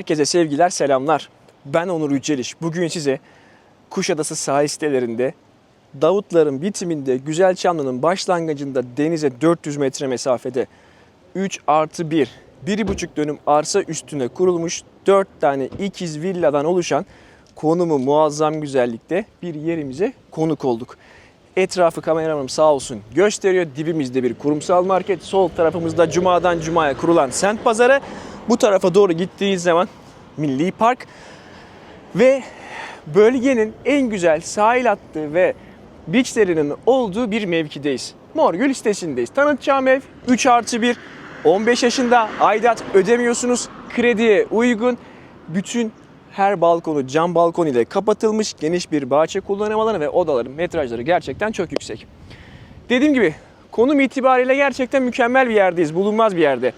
Herkese sevgiler, selamlar. Ben Onur Yüceliş. Bugün size Kuşadası sahil sitelerinde Davutların bitiminde Güzelçamlı'nın başlangıcında denize 400 metre mesafede 3 artı 1, 1,5 dönüm arsa üstüne kurulmuş 4 tane ikiz villadan oluşan konumu muazzam güzellikte bir yerimize konuk olduk. Etrafı kameramanım sağ olsun gösteriyor. Dibimizde bir kurumsal market. Sol tarafımızda cumadan cumaya kurulan sent pazarı. Bu tarafa doğru gittiğiniz zaman Milli Park. Ve bölgenin en güzel sahil hattı ve beachlerinin olduğu bir mevkideyiz. Morgül sitesindeyiz. Tanıtacağım ev 3 artı 1. 15 yaşında aidat ödemiyorsunuz. Krediye uygun. Bütün her balkonu cam balkon ile kapatılmış geniş bir bahçe kullanım alanı ve odaların metrajları gerçekten çok yüksek. Dediğim gibi konum itibariyle gerçekten mükemmel bir yerdeyiz. Bulunmaz bir yerde.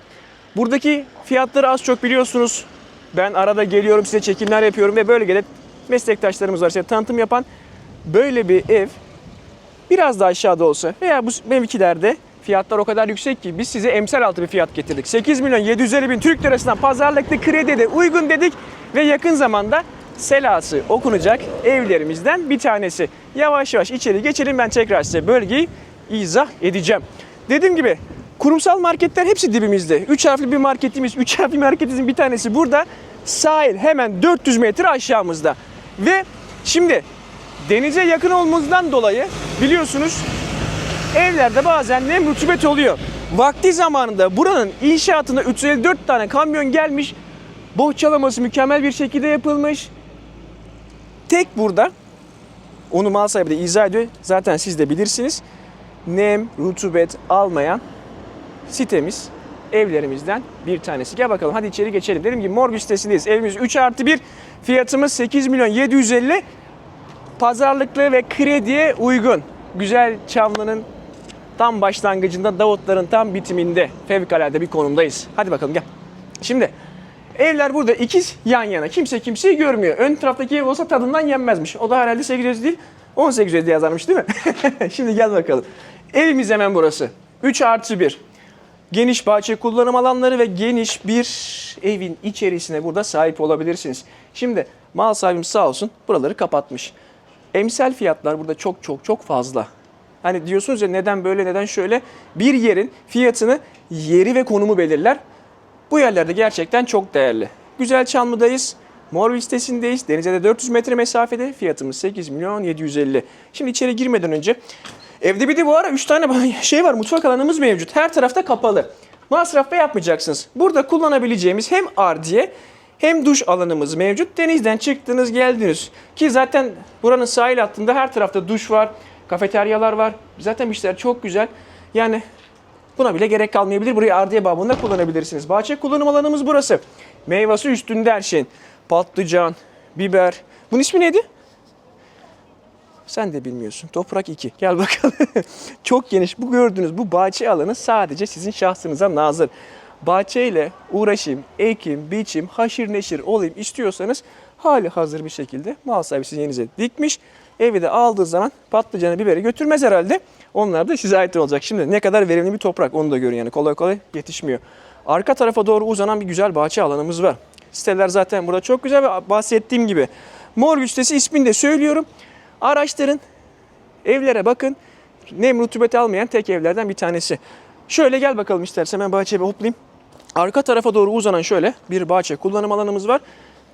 Buradaki fiyatları az çok biliyorsunuz. Ben arada geliyorum size çekimler yapıyorum ve bölgede meslektaşlarımız var size tanıtım yapan. Böyle bir ev biraz daha aşağıda olsa veya bu mevkilerde fiyatlar o kadar yüksek ki biz size emsal altı bir fiyat getirdik. 8 milyon 750 bin Türk lirasından pazarlıklı kredi de uygun dedik ve yakın zamanda selası okunacak evlerimizden bir tanesi. Yavaş yavaş içeri geçelim ben tekrar size bölgeyi izah edeceğim. Dediğim gibi kurumsal marketler hepsi dibimizde. 3 harfli bir marketimiz, 3 harfli marketimizin bir tanesi burada. Sahil hemen 400 metre aşağımızda. Ve şimdi denize yakın olmamızdan dolayı biliyorsunuz evlerde bazen nem rutubet oluyor. Vakti zamanında buranın inşaatında 354 tane kamyon gelmiş. Bohçalaması mükemmel bir şekilde yapılmış. Tek burada onu mal sahibi de izah ediyor. Zaten siz de bilirsiniz. Nem, rutubet almayan sitemiz evlerimizden bir tanesi. Gel bakalım hadi içeri geçelim. Dedim ki Morgül sitesindeyiz. Evimiz 3 artı 1. Fiyatımız 8 milyon 750. Pazarlıklı ve krediye uygun. Güzel Çamlı'nın tam başlangıcında Davutların tam bitiminde fevkalade bir konumdayız. Hadi bakalım gel. Şimdi evler burada ikiz yan yana. Kimse kimseyi görmüyor. Ön taraftaki ev olsa tadından yenmezmiş. O da herhalde 800 değil 1800 diye yazarmış değil mi? Şimdi gel bakalım. Evimiz hemen burası. 3 artı 1 geniş bahçe kullanım alanları ve geniş bir evin içerisine burada sahip olabilirsiniz. Şimdi mal sahibimiz sağ olsun buraları kapatmış. Emsal fiyatlar burada çok çok çok fazla. Hani diyorsunuz ya neden böyle neden şöyle bir yerin fiyatını yeri ve konumu belirler. Bu yerlerde gerçekten çok değerli. Güzel Çamlı'dayız. Morville sitesindeyiz. Denize de 400 metre mesafede. Fiyatımız 8 milyon 750. Şimdi içeri girmeden önce Evde bir de bu ara 3 tane şey var mutfak alanımız mevcut. Her tarafta kapalı. Masraf da yapmayacaksınız. Burada kullanabileceğimiz hem ardiye hem duş alanımız mevcut. Denizden çıktınız geldiniz. Ki zaten buranın sahil hattında her tarafta duş var, kafeteryalar var. Zaten işler çok güzel. Yani buna bile gerek kalmayabilir. Burayı ardiye babında kullanabilirsiniz. Bahçe kullanım alanımız burası. Meyvesi üstünde her şeyin. Patlıcan, biber. Bunun ismi neydi? Sen de bilmiyorsun. Toprak 2. Gel bakalım. Çok geniş. Bu gördüğünüz bu bahçe alanı sadece sizin şahsınıza nazır. Bahçeyle uğraşayım, ekim, biçim, haşir neşir olayım istiyorsanız hali hazır bir şekilde mal sahibi sizin yerinize dikmiş. Evi de aldığı zaman patlıcanı, biberi götürmez herhalde. Onlar da size ait olacak. Şimdi ne kadar verimli bir toprak onu da görün yani kolay kolay yetişmiyor. Arka tarafa doğru uzanan bir güzel bahçe alanımız var. Siteler zaten burada çok güzel ve bahsettiğim gibi. Mor sitesi ismini de söylüyorum. Araştırın, evlere bakın. Nem rutubet almayan tek evlerden bir tanesi. Şöyle gel bakalım istersen ben bahçeye bir hoplayayım. Arka tarafa doğru uzanan şöyle bir bahçe kullanım alanımız var.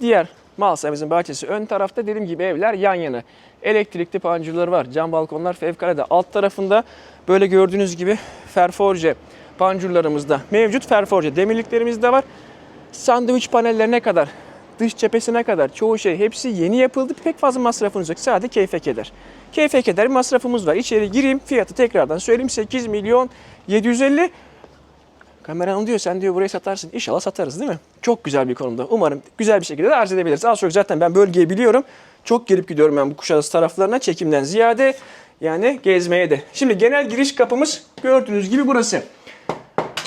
Diğer mal sahibimizin bahçesi ön tarafta dediğim gibi evler yan yana. Elektrikli panjurları var. Cam balkonlar fevkalade. Alt tarafında böyle gördüğünüz gibi ferforje panjurlarımız da mevcut. Ferforje demirliklerimiz de var. Sandviç panellerine kadar dış cephesine kadar çoğu şey hepsi yeni yapıldı. Pek fazla masrafınız yok. Sadece keyfe keder. Keyfe keder masrafımız var. İçeri gireyim fiyatı tekrardan söyleyeyim 8 milyon 750. Kameran diyor sen diyor burayı satarsın. İnşallah satarız değil mi? Çok güzel bir konumda. Umarım güzel bir şekilde de arz edebiliriz. Az çok zaten ben bölgeyi biliyorum. Çok gelip gidiyorum ben bu Kuşadası taraflarına çekimden ziyade yani gezmeye de. Şimdi genel giriş kapımız gördüğünüz gibi burası.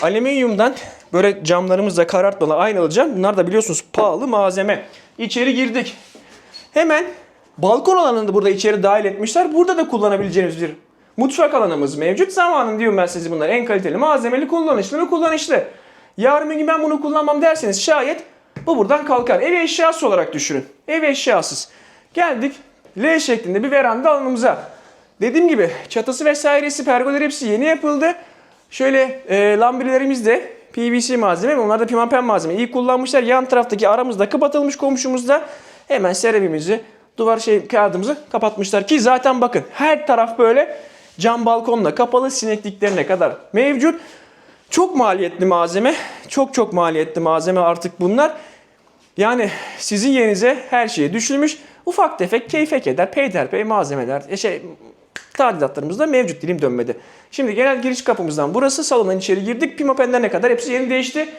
Alüminyumdan böyle camlarımızla karartmalı aynalı cam. Bunlar da biliyorsunuz pahalı malzeme. İçeri girdik. Hemen balkon alanını da burada içeri dahil etmişler. Burada da kullanabileceğiniz bir mutfak alanımız mevcut. Zamanın diyorum ben size bunlar en kaliteli malzemeli kullanışlı mı kullanışlı. Yarın gün ben bunu kullanmam derseniz şayet Bu buradan kalkar. Ev eşyası olarak düşünün. Ev eşyasız. Geldik L şeklinde bir veranda alanımıza. Dediğim gibi çatısı vesairesi, pergolar hepsi yeni yapıldı. Şöyle e, lambrilerimiz de PVC malzeme ve onlar da pimapen malzeme. İyi kullanmışlar. Yan taraftaki aramızda kapatılmış komşumuzda hemen seramimizi, duvar şey kağıdımızı kapatmışlar ki zaten bakın her taraf böyle cam balkonla kapalı sinekliklerine kadar mevcut. Çok maliyetli malzeme. Çok çok maliyetli malzeme artık bunlar. Yani sizin yerinize her şeyi düşünmüş. Ufak tefek keyfe keder, peyderpey malzemeler, e şey tadilatlarımız da mevcut dilim dönmedi. Şimdi genel giriş kapımızdan burası salondan içeri girdik. Pimapenlerine kadar hepsi yeni değişti.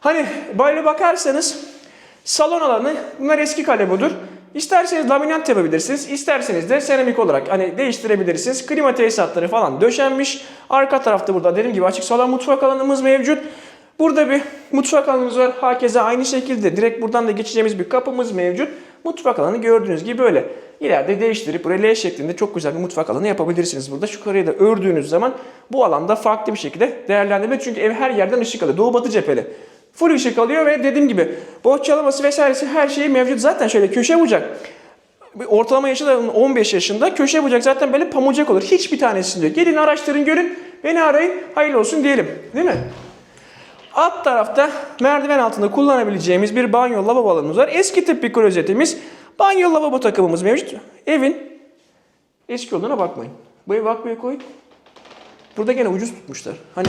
Hani böyle bakarsanız salon alanı bunlar eski kale budur. İsterseniz laminat yapabilirsiniz. isterseniz de seramik olarak hani değiştirebilirsiniz. Klima tesisatları falan döşenmiş. Arka tarafta burada dediğim gibi açık salon mutfak alanımız mevcut. Burada bir mutfak alanımız var. Hakeza aynı şekilde direkt buradan da geçeceğimiz bir kapımız mevcut. Mutfak alanı gördüğünüz gibi böyle. İleride değiştirip L şeklinde çok güzel bir mutfak alanı yapabilirsiniz burada. Şu karayı da ördüğünüz zaman bu alanda farklı bir şekilde değerlendirme. Çünkü ev her yerden ışık alıyor. Doğu batı cepheli. Full ışık alıyor ve dediğim gibi bohçalaması vesairesi her şeyi mevcut. Zaten şöyle köşe bucak. Ortalama yaşı da 15 yaşında. Köşe bucak zaten böyle pamucak olur. Hiçbir tanesinde yok. Gelin araştırın görün. Beni arayın. Hayırlı olsun diyelim. Değil mi? Alt tarafta merdiven altında kullanabileceğimiz bir banyo lavabo alanımız var. Eski tip bir klozetimiz. Banyo lavabo takımımız mevcut. Evin eski olduğuna bakmayın. Bu evi bakmaya koy. Burada gene ucuz tutmuşlar. Hani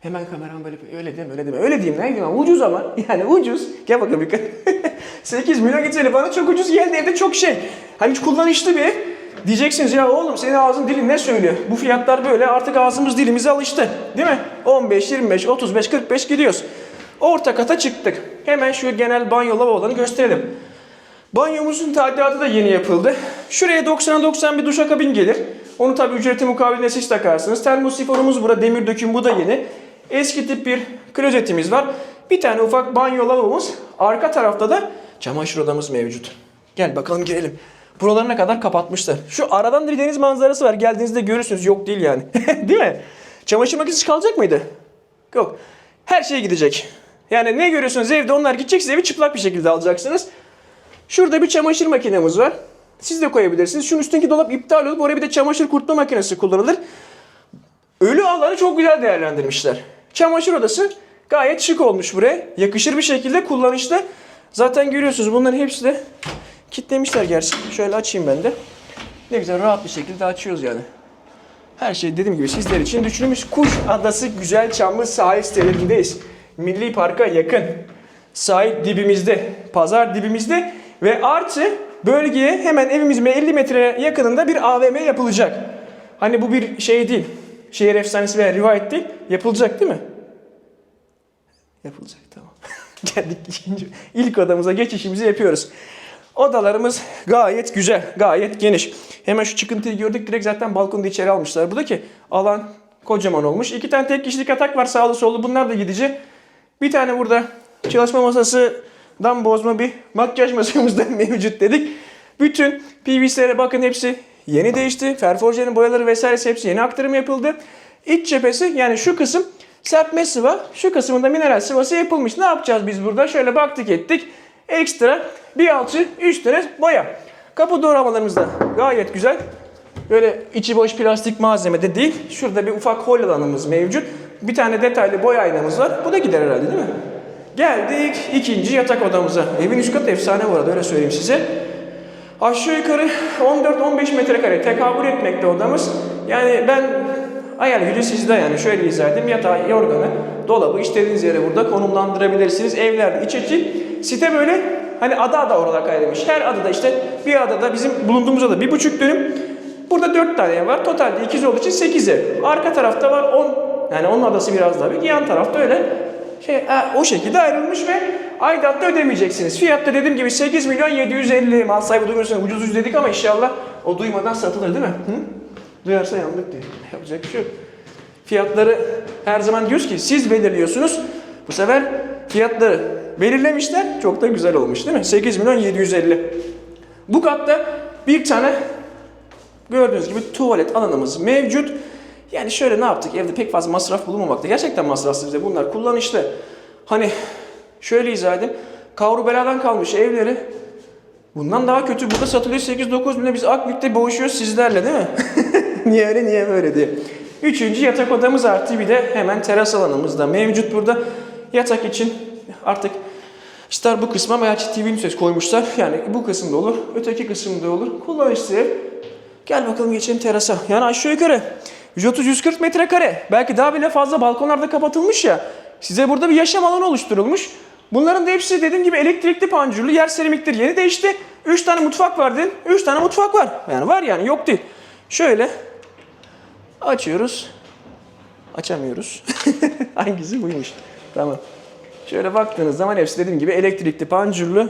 hemen kameram böyle öyle deme öyle deme. Öyle diyeyim ne diyeyim ucuz ama yani ucuz. Gel bakalım bir 8 milyon gitseli bana çok ucuz geldi evde çok şey. Hani hiç kullanışlı bir ev. Diyeceksiniz ya oğlum senin ağzın dilin ne söylüyor? Bu fiyatlar böyle artık ağzımız dilimize alıştı. Değil mi? 15, 25, 35, 45 gidiyoruz. Orta kata çıktık. Hemen şu genel banyo lavabolarını gösterelim. Banyomuzun tadilatı da yeni yapıldı. Şuraya 90'a 90 bir duşakabin gelir. Onu tabi ücreti mukabilinde siz takarsınız. Termosifonumuz burada demir döküm bu da yeni. Eski tip bir klozetimiz var. Bir tane ufak banyo lavabomuz. Arka tarafta da çamaşır odamız mevcut. Gel bakalım girelim. Buralarına kadar kapatmışlar. Şu aradan da bir deniz manzarası var. Geldiğinizde görürsünüz. Yok değil yani. değil mi? Çamaşır makinesi kalacak mıydı? Yok. Her şey gidecek. Yani ne görüyorsunuz evde onlar gidecek siz evi çıplak bir şekilde alacaksınız. Şurada bir çamaşır makinemiz var. Siz de koyabilirsiniz. Şunun üstündeki dolap iptal olup oraya bir de çamaşır kurutma makinesi kullanılır. Ölü alanı çok güzel değerlendirmişler. Çamaşır odası gayet şık olmuş buraya. Yakışır bir şekilde kullanışlı. Zaten görüyorsunuz bunların hepsi de kitlemişler gerçi. Şöyle açayım ben de. Ne güzel rahat bir şekilde açıyoruz yani. Her şey dediğim gibi sizler için düşünülmüş. Kuş Adası Güzel Çamlı sahil sitelerindeyiz. Milli Park'a yakın. Sahil dibimizde, pazar dibimizde ve artı bölgeye hemen evimizin 50 metre yakınında bir AVM yapılacak. Hani bu bir şey değil. Şehir efsanesi veya rivayet değil. Yapılacak değil mi? Yapılacak tamam. Geldik ikinci. İlk odamıza geçişimizi yapıyoruz. Odalarımız gayet güzel, gayet geniş. Hemen şu çıkıntıyı gördük direkt zaten balkonda içeri almışlar. Buradaki alan kocaman olmuş. İki tane tek kişilik yatak var sağlı sollu bunlar da gidici. Bir tane burada çalışma masasından bozma bir makyaj masamız da mevcut dedik. Bütün PVC'lere bakın hepsi yeni değişti. Ferforjenin boyaları vesairesi hepsi yeni aktarım yapıldı. İç cephesi yani şu kısım serpme sıva, şu kısmında mineral sıvası yapılmış. Ne yapacağız biz burada? Şöyle baktık ettik. Ekstra bir alçı 3 tane boya. Kapı doğramalarımız da gayet güzel. Böyle içi boş plastik malzeme de değil. Şurada bir ufak hol alanımız mevcut. Bir tane detaylı boya aynamız var. Bu da gider herhalde değil mi? Geldik ikinci yatak odamıza. Evin üst katı efsane bu arada öyle söyleyeyim size. Aşağı yukarı 14-15 metrekare tekabül etmekte odamız. Yani ben hayal gücü sizde yani şöyle izah edeyim. Yatağı, yorganı, dolabı istediğiniz yere burada konumlandırabilirsiniz. Evler iç içi. Site böyle hani ada ada olarak ayrılmış. Her adada işte bir adada bizim bulunduğumuz ada bir buçuk dönüm. Burada dört tane ev var. Totalde ikiz olduğu için sekiz ev. Arka tarafta var on. Yani onun adası biraz daha büyük. Yan tarafta öyle şey ha, o şekilde ayrılmış ve aidatta ödemeyeceksiniz. Fiyatta dediğim gibi 8 milyon 750 mal sahibi duymuyorsun ucuz ucuz dedik ama inşallah o duymadan satılır değil mi? Hı? Duyarsa yandık diye. Yapacak bir şey yok. Fiyatları her zaman diyoruz ki siz belirliyorsunuz. Bu sefer fiyatları belirlemişler. Çok da güzel olmuş değil mi? 8 milyon 750. Bu katta bir tane gördüğünüz gibi tuvalet alanımız mevcut. Yani şöyle ne yaptık? Evde pek fazla masraf bulunmamakta. Gerçekten masrafsız bize bunlar kullanışlı. Hani Şöyle izah edeyim. Kavru beladan kalmış evleri. Bundan daha kötü. Burada satılıyor 8-9 bine. Biz Akbük'te boğuşuyoruz sizlerle değil mi? niye öyle niye böyle diye. Üçüncü yatak odamız artı bir de hemen teras alanımız da mevcut burada. Yatak için artık ister bu kısma veya TV'nin ses koymuşlar. Yani bu kısımda olur, öteki kısımda olur. Kullanışlı. Gel bakalım geçelim terasa. Yani aşağı yukarı 130-140 metrekare. Belki daha bile fazla balkonlarda kapatılmış ya. Size burada bir yaşam alanı oluşturulmuş. Bunların da hepsi dediğim gibi elektrikli panjurlu yer seramiktir. Yeni değişti. 3 tane mutfak var dedim. 3 tane mutfak var. Yani var yani yok değil. Şöyle açıyoruz. Açamıyoruz. Hangisi buymuş? Tamam. Şöyle baktığınız zaman hepsi dediğim gibi elektrikli panjurlu.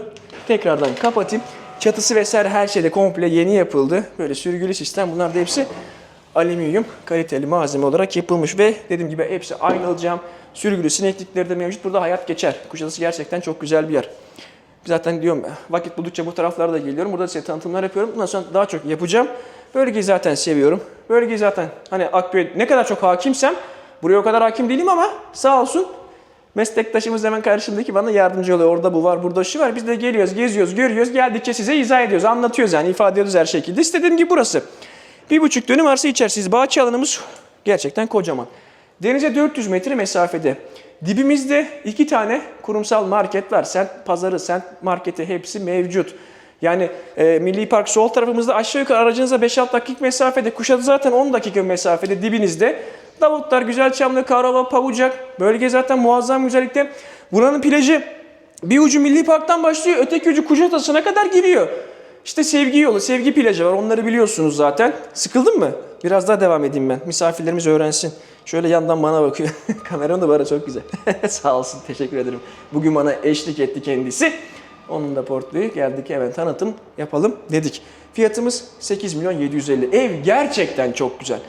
Tekrardan kapatayım. Çatısı vesaire her şeyde komple yeni yapıldı. Böyle sürgülü sistem. Bunlar da hepsi alüminyum kaliteli malzeme olarak yapılmış ve dediğim gibi hepsi aynı cam. Sürgülü sineklikleri de mevcut. Burada hayat geçer. Kuşadası gerçekten çok güzel bir yer. Zaten diyorum vakit buldukça bu taraflara da geliyorum. Burada size tanıtımlar yapıyorum. Bundan sonra daha çok yapacağım. Bölgeyi zaten seviyorum. Bölgeyi zaten hani Akbük'e ne kadar çok hakimsem buraya o kadar hakim değilim ama sağ olsun meslektaşımız hemen karşımdaki bana yardımcı oluyor. Orada bu var, burada şu var. Biz de geliyoruz, geziyoruz, görüyoruz. Geldikçe size izah ediyoruz, anlatıyoruz yani ifade ediyoruz her şekilde. İstediğim gibi burası. Bir buçuk dönüm arsa içerisiz. Bahçe alanımız gerçekten kocaman. Denize 400 metre mesafede. Dibimizde iki tane kurumsal market var. Sent pazarı, sent marketi hepsi mevcut. Yani e, Milli Park sol tarafımızda aşağı yukarı aracınıza 5-6 dakika mesafede. Kuşadı zaten 10 dakika mesafede dibinizde. Davutlar, Güzelçamlı, Karava, Pavucak. Bölge zaten muazzam güzellikte. Buranın plajı bir ucu Milli Park'tan başlıyor, öteki ucu Kuşadası'na kadar giriyor. İşte sevgi yolu, sevgi plajı var. Onları biliyorsunuz zaten. Sıkıldın mı? Biraz daha devam edeyim ben. Misafirlerimiz öğrensin. Şöyle yandan bana bakıyor. Kameram da bana çok güzel. Sağ olsun, teşekkür ederim. Bugün bana eşlik etti kendisi. Onun da portföyü geldik hemen tanıtım yapalım dedik. Fiyatımız 8 milyon 750. Ev gerçekten çok güzel.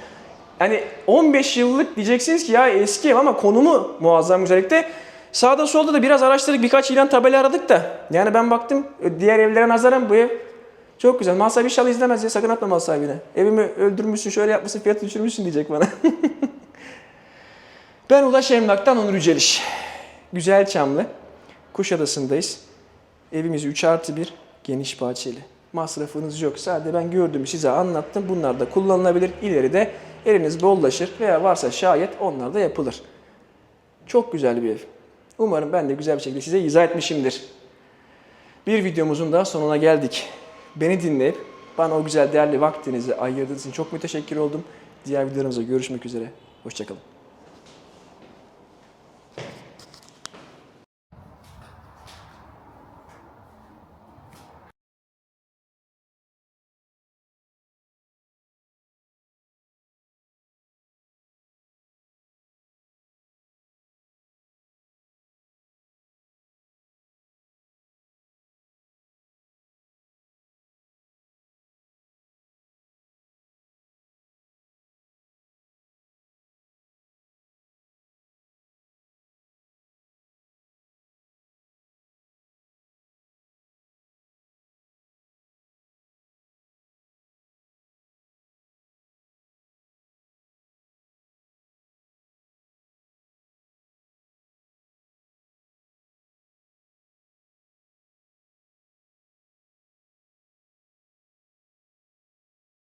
Hani 15 yıllık diyeceksiniz ki ya eski ev ama konumu muazzam güzellikte. Sağda solda da biraz araştırdık birkaç ilan tabela aradık da. Yani ben baktım diğer evlere nazaran bu ev çok güzel. Mal sahibi inşallah izlemez ya sakın atma mal sahibine. Evimi öldürmüşsün şöyle yapmışsın fiyatı düşürmüşsün diyecek bana. ben Ulaş Emlak'tan Onur Yüceliş. Güzel Çamlı. Kuşadası'ndayız. Evimiz 3 artı 1 geniş bahçeli. Masrafınız yok. Sadece ben gördüğümü size anlattım. Bunlar da kullanılabilir. İleride eliniz bollaşır veya varsa şayet onlar da yapılır. Çok güzel bir ev. Umarım ben de güzel bir şekilde size izah etmişimdir. Bir videomuzun daha sonuna geldik. Beni dinleyip bana o güzel değerli vaktinizi ayırdığınız için çok müteşekkir oldum. Diğer videolarımızda görüşmek üzere. Hoşçakalın.